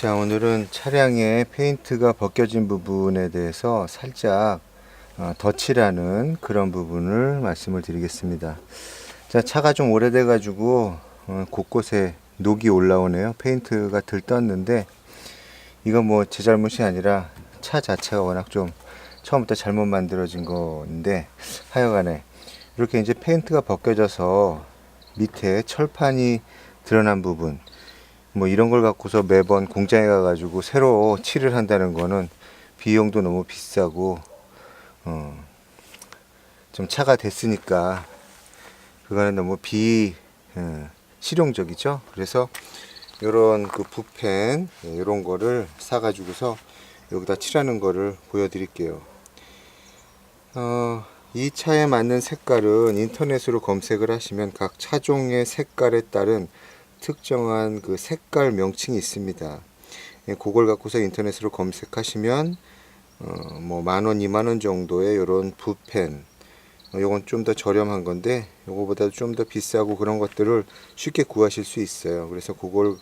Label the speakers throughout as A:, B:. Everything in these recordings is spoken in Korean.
A: 자, 오늘은 차량의 페인트가 벗겨진 부분에 대해서 살짝 어, 덧칠하는 그런 부분을 말씀을 드리겠습니다. 자, 차가 좀 오래돼 가지고 어, 곳곳에 녹이 올라오네요. 페인트가 들떴는데 이건 뭐 제 잘못이 아니라 차 자체가 워낙 좀 처음부터 잘못 만들어진 건데 하여간에 이렇게 이제 페인트가 벗겨져서 밑에 철판이 드러난 부분 뭐 이런 걸 갖고서 매번 공장에 가가지고 새로 칠을 한다는 거는 비용도 너무 비싸고 어, 좀 차가 됐으니까 그거는 너무 비 어, 실용적이죠. 그래서 요런 그 붓펜 이런 거를 사가지고서 여기다 칠하는 거를 보여드릴게요. 어, 이 차에 맞는 색깔은 인터넷으로 검색을 하시면 각 차종의 색깔에 따른 특정한 그 색깔 명칭이 있습니다. 예, 그걸 갖고서 인터넷으로 검색하시면 어, 뭐 만 원, 이만 원 정도의 이런 붓펜 어, 요건 좀 더 저렴한 건데 요거보다도 좀더 비싸고 그런 것들을 쉽게 구하실 수 있어요. 그래서 그걸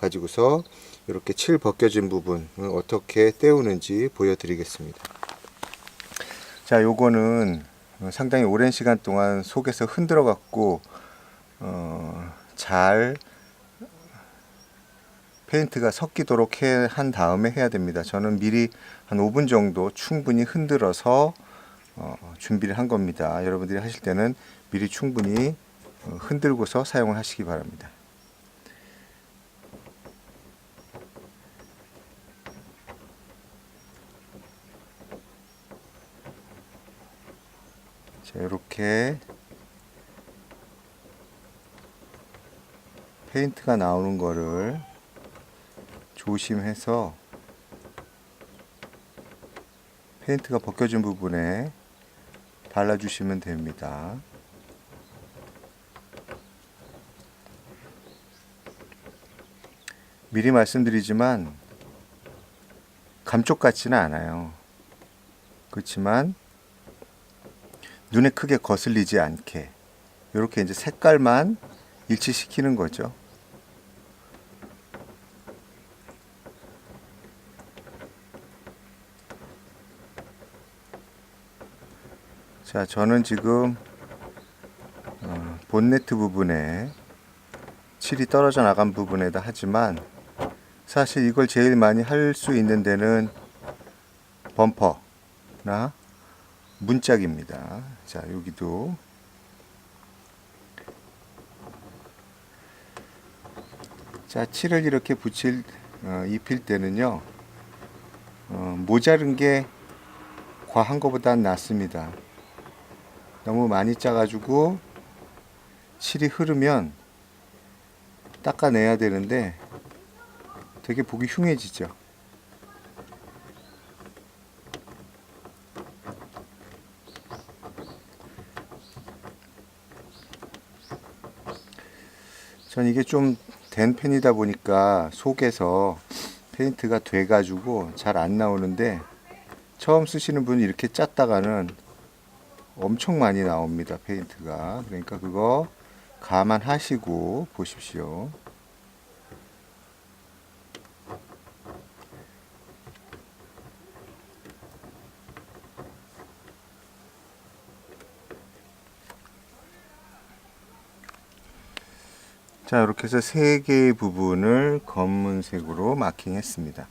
A: 가지고서 이렇게 칠 벗겨진 부분을 어떻게 떼우는지 보여드리겠습니다. 자, 요거는 상당히 오랜 시간 동안 속에서 흔들어 갖고 어, 잘 페인트가 섞이도록 해, 한 다음에 해야 됩니다. 저는 미리 한 5분 정도 충분히 흔들어서 어, 준비를 한 겁니다. 여러분들이 하실 때는 미리 충분히 어, 흔들고서 사용을 하시기 바랍니다. 자, 이렇게 페인트가 나오는 거를 조심해서 페인트가 벗겨진 부분에 발라주시면 됩니다. 미리 말씀드리지만 감쪽 같지는 않아요. 그렇지만 눈에 크게 거슬리지 않게 이렇게 이제 색깔만 일치시키는 거죠. 자, 저는 지금 어, 본네트 부분에 칠이 떨어져 나간 부분에다 하지만 사실 이걸 제일 많이 할 수 있는 데는 범퍼나 문짝입니다. 자, 여기도 자, 칠을 이렇게 붙일 어, 입힐 때는요. 어, 모자른 게 과한 것보단 낫습니다. 너무 많이 짜가지고 칠이 흐르면 닦아내야 되는데 되게 보기 흉해지죠. 전 이게 좀 된 펜이다 보니까 속에서 페인트가 돼가지고 잘 안 나오는데 처음 쓰시는 분이 이렇게 짰다가는 엄청 많이 나옵니다 페인트가. 그러니까 그거 감안하시고 보십시오. 자 이렇게 해서 세 개의 부분을 검은색으로 마킹했습니다